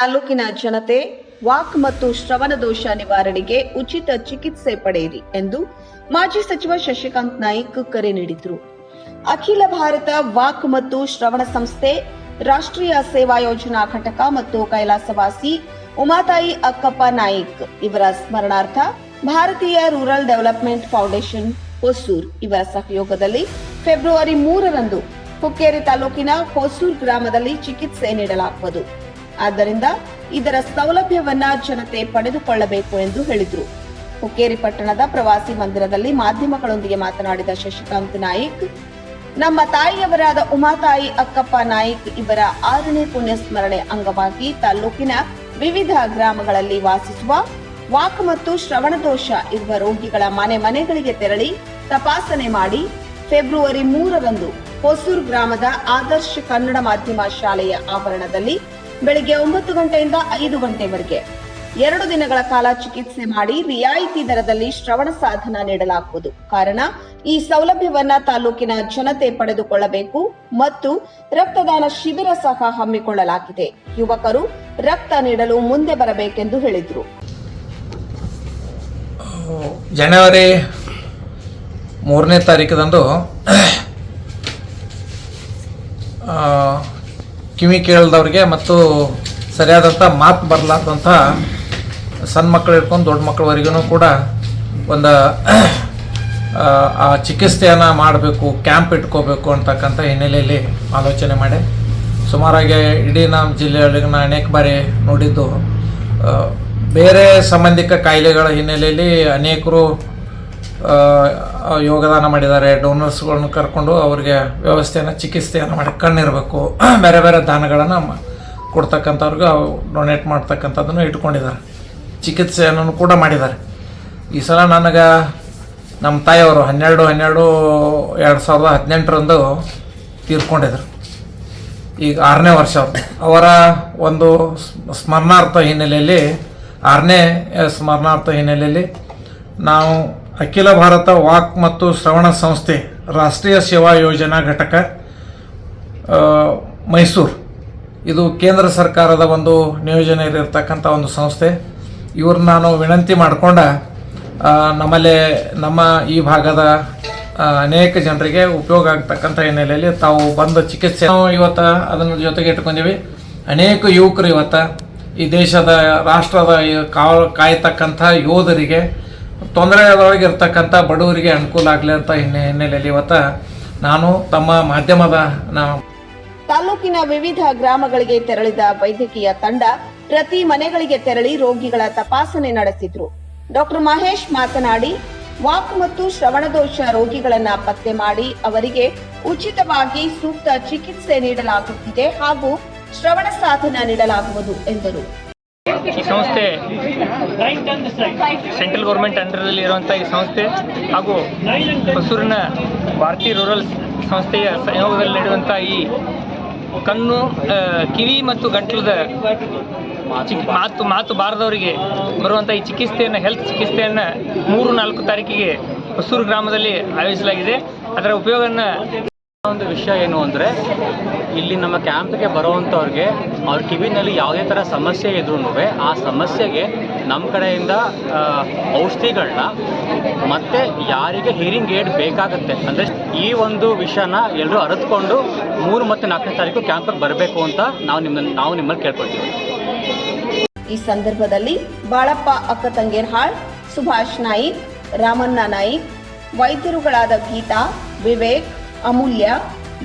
ತಾಲೂಕಿನ ಜನತೆ ವಾಕ್ ಮತ್ತು ಶ್ರವಣ ದೋಷ ನಿವಾರಣೆಗೆ ಉಚಿತ ಚಿಕಿತ್ಸೆ ಪಡೆಯಿರಿ ಎಂದು ಮಾಜಿ ಸಚಿವ ಶಶಿಕಾಂತ್ ನಾಯ್ಕ್ ಕರೆ ನೀಡಿದರು. ಅಖಿಲ ಭಾರತ ವಾಕ್ ಮತ್ತು ಶ್ರವಣ ಸಂಸ್ಥೆ, ರಾಷ್ಟ್ರೀಯ ಸೇವಾ ಯೋಜನಾ ಘಟಕ ಮತ್ತು ಕೈಲಾಸವಾಸಿ ಉಮಾತಾಯಿ ಅಕ್ಕಪ್ಪ ನಾಯ್ಕ್ ಇವರ ಸ್ಮರಣಾರ್ಥ ಭಾರತೀಯ ರೂರಲ್ ಡೆವಲಪ್ಮೆಂಟ್ ಫೌಂಡೇಶನ್ ಹೊಸೂರ್ ಇವರ ಸಹಯೋಗದಲ್ಲಿ ಫೆಬ್ರವರಿ ಮೂರರಂದು ಹುಕ್ಕೇರಿ ತಾಲೂಕಿನ ಹೊಸೂರ್ ಗ್ರಾಮದಲ್ಲಿ ಚಿಕಿತ್ಸೆ ನೀಡಲಾಗುವುದು. ಆದ್ದರಿಂದ ಇದರ ಸೌಲಭ್ಯವನ್ನ ಜನತೆ ಪಡೆದುಕೊಳ್ಳಬೇಕು ಎಂದು ಹೇಳಿದರು. ಹುಕ್ಕೇರಿ ಪಟ್ಟಣದ ಪ್ರವಾಸಿ ಮಂದಿರದಲ್ಲಿ ಮಾಧ್ಯಮಗಳೊಂದಿಗೆ ಮಾತನಾಡಿದ ಶಶಿಕಾಂತ್ ನಾಯಕ್, ನಮ್ಮ ತಾಯಿಯವರಾದ ಉಮಾತಾಯಿ ಅಕ್ಕಪ್ಪ ನಾಯ್ಕ್ ಇವರ ಆರನೇ ಪುಣ್ಯ ಸ್ಮರಣೆ ಅಂಗವಾಗಿ ತಾಲೂಕಿನ ವಿವಿಧ ಗ್ರಾಮಗಳಲ್ಲಿ ವಾಸಿಸುವ ವಾಕ್ ಮತ್ತು ಶ್ರವಣ ದೋಷ ಇರುವ ರೋಗಿಗಳ ಮನೆ ಮನೆಗಳಿಗೆ ತೆರಳಿ ತಪಾಸಣೆ ಮಾಡಿ ಫೆಬ್ರವರಿ ಮೂರರಂದು ಹೊಸೂರು ಗ್ರಾಮದ ಆದರ್ಶ ಕನ್ನಡ ಮಾಧ್ಯಮ ಶಾಲೆಯ ಆವರಣದಲ್ಲಿ ಬೆಳಿಗ್ಗೆ ಒಂಬತ್ತು ಗಂಟೆಯಿಂದ ಐದು ಗಂಟೆವರೆಗೆ. ಎರಡು ದಿನಗಳ ಕಾಲ ಚಿಕಿತ್ಸೆ ಮಾಡಿ ರಿಯಾಯಿತಿ ದರದಲ್ಲಿ ಶ್ರವಣ ಸಾಧನ ನೀಡಲಾಗುವುದು. ಕಾರಣ, ಈ ಸೌಲಭ್ಯವನ್ನ ತಾಲೂಕಿನ ಜನತೆ ಪಡೆದುಕೊಳ್ಳಬೇಕು ಮತ್ತು ರಕ್ತದಾನ ಶಿಬಿರ ಸಹ ಹಮ್ಮಿಕೊಳ್ಳಲಾಗಿದೆ. ಯುವಕರು ರಕ್ತ ನೀಡಲು ಮುಂದೆ ಬರಬೇಕೆಂದು ಹೇಳಿದರು. ಜನವರಿ ಮೂರನೇ ತಾರೀಕದಂದು ಕಿವಿ ಕೇಳದವ್ರಿಗೆ ಮತ್ತು ಸರಿಯಾದಂಥ ಮಾತು ಬರಲಾರ್ದಂಥ ಸಣ್ಣ ಮಕ್ಕಳು ಇಟ್ಕೊಂಡು ದೊಡ್ಡ ಮಕ್ಕಳವರೆಗೂ ಕೂಡ ಒಂದು ಆ, ಚಿಕಿತ್ಸೆಯನ್ನು ಮಾಡಬೇಕು ಕ್ಯಾಂಪ್ ಇಟ್ಕೋಬೇಕು ಅಂತಕ್ಕಂಥ ಹಿನ್ನೆಲೆಯಲ್ಲಿ ಆಲೋಚನೆ ಮಾಡಿ. ಸುಮಾರಾಗಿ ಇಡೀ ನಮ್ಮ ಜಿಲ್ಲೆಯೊಳಗೆ ನಾನು ಅನೇಕ ಬಾರಿ ನೋಡಿದ್ದು ಬೇರೆ ಸಂಬಂಧಿಕ ಕಾಯಿಲೆಗಳ ಹಿನ್ನೆಲೆಯಲ್ಲಿ ಅನೇಕರು ಯೋಗದಾನ ಮಾಡಿದ್ದಾರೆ ಡೋನರ್ಸ್ಗಳನ್ನ ಕರ್ಕೊಂಡು ಅವ್ರಿಗೆ ವ್ಯವಸ್ಥೆಯನ್ನು, ಚಿಕಿತ್ಸೆಯನ್ನು ಮಾಡಿ, ಕಣ್ಣಿರಬೇಕು. ಬೇರೆ ಬೇರೆ ದಾನಗಳನ್ನು ಕೊಡ್ತಕ್ಕಂಥವ್ರಿಗೆ ಡೊನೇಟ್ ಮಾಡ್ತಕ್ಕಂಥದ್ದನ್ನು ಇಟ್ಕೊಂಡಿದ್ದಾರೆ. ಚಿಕಿತ್ಸೆಯನ್ನು ಕೂಡ ಮಾಡಿದ್ದಾರೆ. ಈ ಸಲ ನನಗೆ ನಮ್ಮ ತಾಯಿಯವರು ಹನ್ನೆರಡು ಹನ್ನೆರಡು, ಎರಡು ಸಾವಿರದ ಹದಿನೆಂಟರಂದು ತೀರ್ಕೊಂಡಿದ್ರು. ಈಗ ಆರನೇ ವರ್ಷ. ಅವರ ಒಂದು ಸ್ಮರಣಾರ್ಥ ಹಿನ್ನೆಲೆಯಲ್ಲಿ, ಆರನೇ, ಸ್ಮರಣಾರ್ಥ ಹಿನ್ನೆಲೆಯಲ್ಲಿ ನಾವು ಅಖಿಲ ಭಾರತ ವಾಕ್ ಮತ್ತು ಶ್ರವಣ ಸಂಸ್ಥೆ ರಾಷ್ಟ್ರೀಯ ಸೇವಾ ಯೋಜನಾ ಘಟಕ ಮೈಸೂರು. ಇದು ಕೇಂದ್ರ ಸರ್ಕಾರದ ಒಂದು ನಿಯೋಜನೆಯಲ್ಲಿರ್ತಕ್ಕಂಥ ಒಂದು ಸಂಸ್ಥೆ. ಇವ್ರನ್ನ ನಾನು ವಿನಂತಿ ಮಾಡಿಕೊಂಡ ನಮ್ಮಲ್ಲಿ ನಮ್ಮ ಈ ಭಾಗದ ಅನೇಕ ಜನರಿಗೆ ಉಪಯೋಗ ಆಗ್ತಕ್ಕಂಥ ಹಿನ್ನೆಲೆಯಲ್ಲಿ ತಾವು ಬಂದ ಚಿಕಿತ್ಸೆ. ನಾವು ಇವತ್ತು ಅದನ್ನ ಜೊತೆಗೆ ಇಟ್ಕೊಂಡಿವಿ ಅನೇಕ ಯುವಕರು ಇವತ್ತು ಈ ದೇಶದ, ರಾಷ್ಟ್ರದ ಕಾವ್, ಕಾಯ್ತಕ್ಕಂಥ ಯೋಧರಿಗೆ ತೊಂದರೆಯೊಳಗೆ ಇರ್ತಕ್ಕಂಥ ಬಡವರಿಗೆ ಅನುಕೂಲ ಆಗಲಿ ಅಂತ ಹಿನ್ನೆ ಹಿನ್ನೆಲೆಯಲ್ಲಿ ಇವತ್ತು ನಾನು ತಮ್ಮ ಮಾಧ್ಯಮದ ನಾವು ತಾಲೂಕಿನ ವಿವಿಧ ಗ್ರಾಮಗಳಿಗೆ ತೆರಳಿದ ವೈದ್ಯಕೀಯ ತಂಡ ಪ್ರತಿ ಮನೆಗಳಿಗೆ ತೆರಳಿ ರೋಗಿಗಳ ತಪಾಸಣೆ ನಡೆಸಿದ್ರು. ಡಾಕ್ಟರ್ ಮಹೇಶ್ ಮಾತನಾಡಿ, ವಾಕ್ ಮತ್ತು ಶ್ರವಣದೋಷ ರೋಗಿಗಳನ್ನ ಪತ್ತೆ ಮಾಡಿ ಅವರಿಗೆ ಉಚಿತವಾಗಿ ಸೂಕ್ತ ಚಿಕಿತ್ಸೆ ನೀಡಲಾಗುತ್ತಿದೆ ಹಾಗೂ ಶ್ರವಣ ಸಾಧನ ನೀಡಲಾಗುವುದು ಎಂದರು. ಈ ಸಂಸ್ಥೆ ಸೆಂಟ್ರಲ್ ಗೌರ್ಮೆಂಟ್ ಅಂಡರ್ದಲ್ಲಿ ಇರುವಂಥ ಈ ಸಂಸ್ಥೆ ಹಾಗೂ ಹೊಸೂರಿನ ಭಾರತೀಯ ರೂರಲ್ ಸಂಸ್ಥೆಯ ಸಹಯೋಗದಲ್ಲಿ ನಡೆಯುವಂಥ ಈ ಕಣ್ಣು ಕಿವಿ ಮತ್ತು ಗಂಟಲದ ಮಾತು ಮಾತು ಬಾರದವರಿಗೆ ಬರುವಂಥ ಈ ಚಿಕಿತ್ಸೆಯನ್ನು, ಹೆಲ್ತ್ ಚಿಕಿತ್ಸೆಯನ್ನು ಮೂರು, ನಾಲ್ಕು ತಾರೀಕಿಗೆ ಹೊಸೂರು ಗ್ರಾಮದಲ್ಲಿ ಆಯೋಜಿಸಲಾಗಿದೆ. ಅದರ ಉಪಯೋಗವನ್ನು ಒಂದು ವಿಷಯ ಏನು ಅಂದರೆ ಇಲ್ಲಿ ನಮ್ಮ ಕ್ಯಾಂಪ್ಗೆ ಬರುವಂಥವ್ರಿಗೆ ಅವ್ರ ಕಿವಿನಲ್ಲಿ ಯಾವುದೇ ಥರ ಸಮಸ್ಯೆ ಇದ್ರೂ ಆ ಸಮಸ್ಯೆಗೆ ನಮ್ಮ ಕಡೆಯಿಂದ ಔಷಧಿಗಳನ್ನ ಮತ್ತು ಯಾರಿಗೆ ಹಿಯರಿಂಗ್ ಏಡ್ ಬೇಕಾಗುತ್ತೆ. ಅಂದರೆ ಈ ಒಂದು ವಿಷಯನ ಎಲ್ಲರೂ ಅರಿತುಕೊಂಡು ಮೂರು ಮತ್ತು ನಾಲ್ಕನೇ ತಾರೀಕು ಕ್ಯಾಂಪಿಗೆ ಬರಬೇಕು ಅಂತ ನಾವು ನಿಮ್ಮ ನಾವು ನಿಮ್ಮಲ್ಲಿ ಕೇಳ್ಕೊಳ್ತೀವಿ. ಈ ಸಂದರ್ಭದಲ್ಲಿ ಬಾಳಪ್ಪ ಅಕ್ಕ ತಂಗೇರ್ಹಾಳ್, ಸುಭಾಷ್ ನಾಯಿಕ್, ರಾಮಣ್ಣ ನಾಯಿಕ್, ವೈದ್ಯರುಗಳಾದ ಗೀತಾ, ವಿವೇಕ್, ಅಮೂಲ್ಯ